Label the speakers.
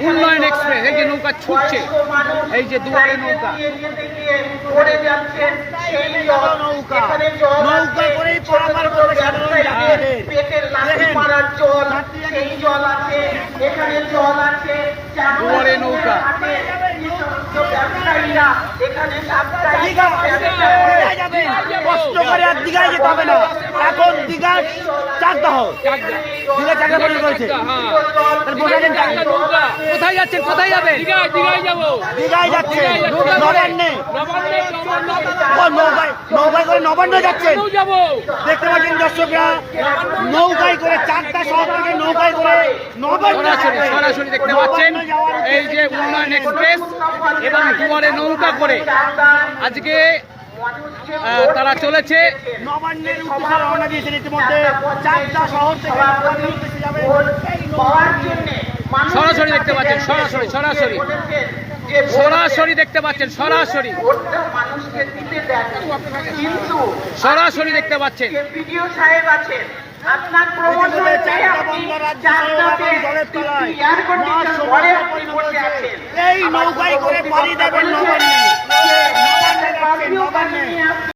Speaker 1: উন্নয়ন এক্সপ্রেস এই যে নৌকা ছুটছে এই যে দুয়ারে নৌকা
Speaker 2: নৌকা। নৌকা করেই পারাপার সাধারণ যাত্রীদের।
Speaker 3: পেটের
Speaker 2: করে আর দীঘায় যেতে হবে না। এখন দীঘা চাকদাহ। দীঘা চাকদা। তাহলে বোঝালেন
Speaker 1: কোথায় যাচ্ছেন? কোথায় যাবেন?
Speaker 2: দীঘায় যাচ্ছে। নবান্নে। ও নৌকায় নৌকায় করে নবান্ন যাচ্ছেন। দেখতে পাচ্ছেন দর্শকরা নৌকায় করে চারটা শহর থেকে নৌকায় করে নবান্ন
Speaker 1: সরাসরি দেখতে পাচ্ছেন এই যে উন্নয়ন এক্সপ্রেস এবং দুয়ারে নৌকা করে। আজকে তারা চলেছে।
Speaker 2: নবান্নের উদ্দেশ্যে রওনা দিয়েছেন ইতিমধ্যে। চারটা শহর থেকে নবান্নের উদ্দেশ্যে যাবে।
Speaker 3: পাওয়ার জন্যে মানুষ
Speaker 1: সরাসরি দেখতে পাচ্ছেন, সরাসরি, সরাসরি। সরাসরি দেখতে পাচ্ছেন সরাসরি। সরাসরি দেখতে পাচ্ছেন।
Speaker 3: যে সাহেব আছেন। আপনার প্রমোশন
Speaker 2: চারটা
Speaker 3: আপনি চারটাতে এয়ার কন্ডিশন ঘরে বসে। আছেন।
Speaker 2: এই নৌকায় করে পাড়ি দেবেন নবান্ন